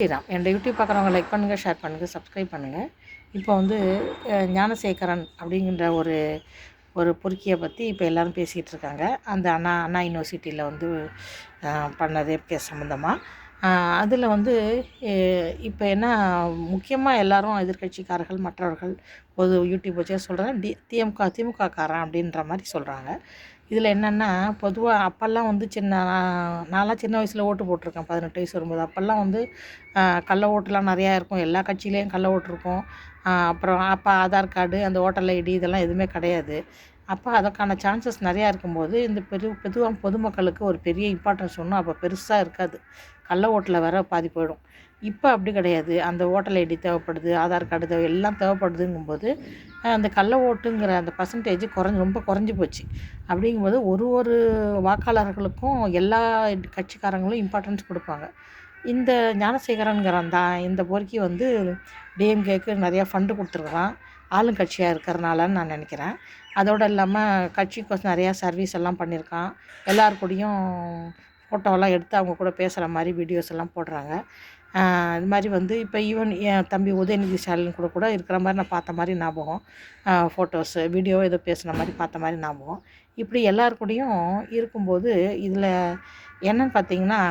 ஸ்ரீராம் என்னோடய யூடியூப் பார்க்குறவங்க லைக் பண்ணுங்கள் ஷேர் பண்ணுங்கள் சப்ஸ்கிரைப் பண்ணுங்கள் இப்போ வந்து ஞானசேகரன் அப்படிங்கிற ஒரு ஒரு பொறுக்கியை பற்றி இப்போ எல்லோரும் பேசிகிட்டு இருக்காங்க. அந்த அண்ணா அண்ணா யூனிவர்சிட்டியில் வந்து பண்ண கேஸ் சம்மந்தமாக அதில் வந்து இப்போ என்ன முக்கியமாக எல்லோரும் எதிர்கட்சிக்காரர்கள் மற்றவர்கள் பொது யூடியூப் வச்சே சொல்கிறேன் டி திமுக திமுக காரன் அப்படின்ற மாதிரி சொல்கிறாங்க இதில் என்னென்னா பொதுவாக அப்போல்லாம் வந்து சின்ன நான்லாம் சின்ன வயசில் ஓட்டு போட்டிருக்கேன் பதினெட்டு வயசு வரும்போது. அப்போல்லாம் வந்து கள்ள ஓட்டுலாம் நிறையா இருக்கும். எல்லா கட்சியிலையும் கள்ள ஓட்டு இருக்கும். அப்புறம் அப்போ ஆதார் கார்டு அந்த ஓட்டர் ஐடி இதெல்லாம் எதுவுமே கிடையாது. அப்போ அதற்கான சான்சஸ் நிறையா இருக்கும்போது இந்த பெரு பொதுவாக பொதுமக்களுக்கு ஒரு பெரிய இம்பார்ட்டன்ஸ் ஒன்றும் அப்போ பெருசாக இருக்காது. கள்ள ஓட்டில் வர பாதி போயிடும். இப்போ அப்படி கிடையாது. அந்த ஓட்டல் ஐடி தேவைப்படுது ஆதார் கார்டு தேவை எல்லாம் தேவைப்படுதுங்கும்போது அந்த கள்ள ஓட்டுங்கிற அந்த பர்சன்டேஜ் குறைஞ்சி ரொம்ப குறைஞ்சி போச்சு. அப்படிங்கும்போது ஒரு ஒரு வாக்காளர்களுக்கும் எல்லா கட்சிக்காரங்களும் இம்பார்ட்டன்ஸ் கொடுப்பாங்க. இந்த ஞானசேகரன்கிறன் தான் இந்த பொறுக்கி வந்து டிஎம்கேக்கு நிறையா ஃபண்டு கொடுத்துருக்குறான். ஆளுங்கட்சியாக இருக்கிறனாலன்னு நான் நினைக்கிறேன். அதோடு இல்லாமல் கட்சிக்கு நிறையா சர்வீஸ் எல்லாம் பண்ணியிருக்கான் எல்லார் கூடயும் ஃபோட்டோவெல்லாம் எடுத்து அவங்க கூட பேசுகிற மாதிரி வீடியோஸ் எல்லாம் போடுறாங்க. இது மாதிரி வந்து இப்போ ஈவன் என் தம்பி உதயநிதி ஸ்டாலின் கூட கூட இருக்கிற மாதிரி நான் பார்த்த மாதிரி ஞாபகம். ஃபோட்டோஸு வீடியோ ஏதோ பேசுகிற மாதிரி பார்த்த மாதிரி ஞாபகம். இப்படி எல்லார் கூடயும் இருக்கும்போது இதில் என்னன்னு பார்த்தீங்கன்னா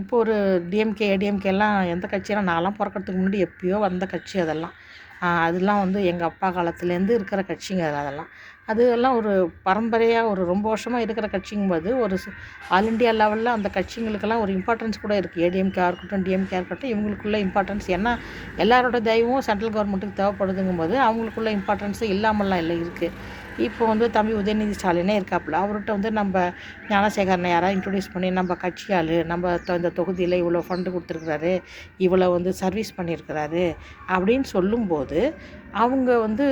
இப்போ ஒரு டிஎம்கே ஏடிஎம்கேலாம் எந்த கட்சியெல்லாம் நான்லாம் பிறக்கறதுக்கு முன்னாடி எப்பயோ வந்த கட்சி அதெல்லாம். அதெல்லாம் வந்து எங்கள் அப்பா காலத்துலேருந்து இருக்கிற கட்சிங்க அதெல்லாம். அதெல்லாம் ஒரு பரம்பரையாக ஒரு ரொம்ப வருஷமாக இருக்கிற கட்சிங்கும்போது ஒரு ஆல் இண்டியா லெவலில் அந்த கட்சிங்களுக்கெல்லாம் ஒரு இம்பார்ட்டன்ஸ் கூட இருக்குது ஏடிஎம்கே இருக்கட்டும் டிஎம்கே இருக்கட்டும் இவங்களுக்குள்ள இம்பார்ட்டன்ஸ் ஏன்னா எல்லாரோட தயவும் சென்ட்ரல் கவர்மெண்ட்டுக்கு தேவைப்படுதுங்கும்போது அவங்களுக்குள்ள இம்பார்ட்டன்ஸும் இல்லாமல்லாம் இல்லை இருக்குது இப்போ வந்து தம்பி உதயநிதி ஸ்டாலினே இருக்காப்புல அவர்கிட்ட வந்து நம்ம ஞானசேகரனை யாராவது இன்ட்ரடியூஸ் பண்ணி நம்ம கட்சி ஆள் நம்ம இந்த தொகுதியில் இவ்வளோ ஃபண்டு கொடுத்துருக்குறாரு இவ்வளோ வந்து சர்வீஸ் பண்ணியிருக்கிறாரு அப்படின்னு சொல்லும்போது அவங்க வந்து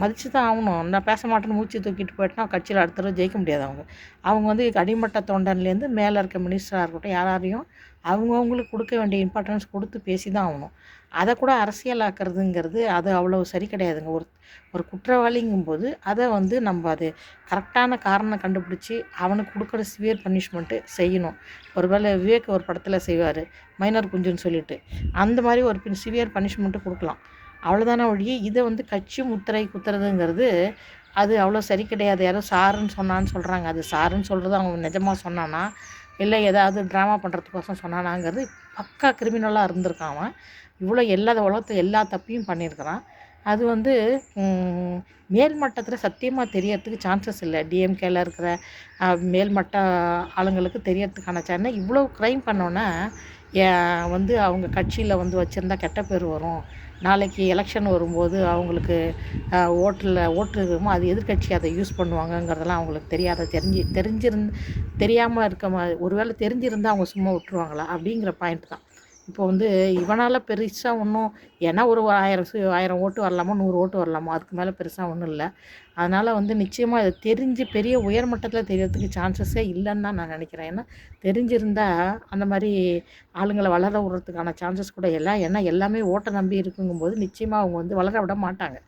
மதித்து தான் ஆகணும். நான் பேச மாட்டேன்னு மூச்சு தூக்கிட்டு போயிட்டா கட்சியில் அடுத்த தடவை ஜெயிக்க முடியாது அவங்க. அவங்க வந்து அடிமட்ட தொண்டன்லேருந்து மேலே இருக்க மினிஸ்டராக இருக்கட்டும் யாரையும் அவங்கவுங்களுக்கு கொடுக்க வேண்டிய இம்பார்ட்டன்ஸ் கொடுத்து பேசி தான் ஆகணும். அதை கூட அரசியலாக்குறதுங்கிறது அது அவ்வளோ சரி கிடையாதுங்க. ஒரு ஒரு குற்றவாளிங்கும்போது அதை வந்து நம்ம அது கரெக்டான காரணம் கண்டுபிடிச்சி அவனுக்கு கொடுக்குற சிவியர் பனிஷ்மெண்ட்டு செய்யணும். ஒரு வேளை விவேக் ஒரு படத்தில் செய்வார் மைனர் குஞ்சுன்னு சொல்லிட்டு. அந்த மாதிரி ஒரு சிவியர் பனிஷ்மெண்ட்டு கொடுக்கலாம். அவ்வளோதானே ஒழிய இதை வந்து கட்சி முத்திரை குத்துறதுங்கிறது அது அவ்வளோ சரி கிடையாது. யாரோ சாருன்னு சொன்னான்னு சொல்கிறாங்க அது சாருன்னு சொல்கிறது அவங்க நிஜமாக சொன்னான்னா இல்லை ஏதாவது ட்ராமா பண்ணுறதுக்கோசம் சொன்னானாங்கிறது பக்கா கிரிமினலாக இருந்திருக்கான் அவன். இவ்வளோ எல்லா உலகத்தை எல்லா தப்பையும் பண்ணியிருக்கிறான். அது வந்து மேல்மட்டத்தில் சத்தியமாக தெரியறதுக்கு சான்சஸ் இல்லை. டிஎம்கேல இருக்கிற மேல்மட்ட ஆளுங்களுக்கு தெரியறதுக்கான சான்ஸ் இவ்வளோ க்ரைம் பண்ணோன்னே வந்து அவங்க கட்சியில் வந்து வச்சுருந்தா கெட்ட பேர் வரும். நாளைக்கு எலெக்ஷன் வரும்போது அவங்களுக்கு ஓட்டில் ஓட்டு இருக்குமோ அது எதிர்கட்சி அதை யூஸ் பண்ணுவாங்கங்கிறதெல்லாம் அவங்களுக்கு தெரியாத தெரிஞ்சு தெரிஞ்சிருந் தெரியாமல் இருக்க மா ஒரு வேளை தெரிஞ்சிருந்தால் அவங்க சும்மா விட்டுருவாங்களா? அப்படிங்கிற பாயிண்ட் தான். இப்போ வந்து இவனால் பெருசாக ஒன்றும் ஏன்னா ஒரு ஆயிரம் ஆயிரம் ஓட்டு வரலாமோ நூறு ஓட்டு வரலாமோ அதுக்கு மேலே பெருசாக ஒன்றும் இல்லை. அதனால் வந்து நிச்சயமாக இதை தெரிஞ்சு பெரிய உயர்மட்டத்தில் தெரியறதுக்கு சான்சஸே இல்லைன்னு தான் நான் நினைக்கிறேன். ஏன்னா தெரிஞ்சிருந்தால் அந்த மாதிரி ஆளுங்களை வளர விடுறதுக்கான சான்சஸ் கூட இல்லை. ஏன்னா எல்லாமே ஓட்டை நம்பி இருக்குங்கும்போது நிச்சயமாக அவங்க வந்து வளர விட மாட்டாங்க.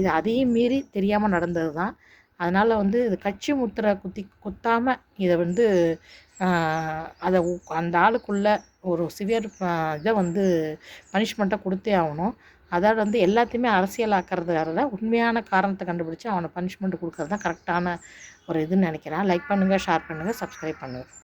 இது அதையும் மீறி தெரியாமல் நடந்தது தான் அதனால் வந்து இது கட்சி முத்திரை குத்தி குத்தாமல் இதை வந்து அதை அந்த ஆளுக்குள்ளே ஒரு சிவியர் இதை வந்து பனிஷ்மெண்ட்டை கொடுத்தே ஆகணும். அதாவது வந்து எல்லாத்தையுமே அரசியலாக்கிறதுக்காக உண்மையான காரணத்தை கண்டுபிடிச்சி அவனை பனிஷ்மெண்ட் கொடுக்குறது தான் கரெக்டான ஒரு இதுன்னு நினைக்கிறேன். லைக் பண்ணுங்கள் ஷேர் பண்ணுங்கள் சப்ஸ்கிரைப் பண்ணுங்கள்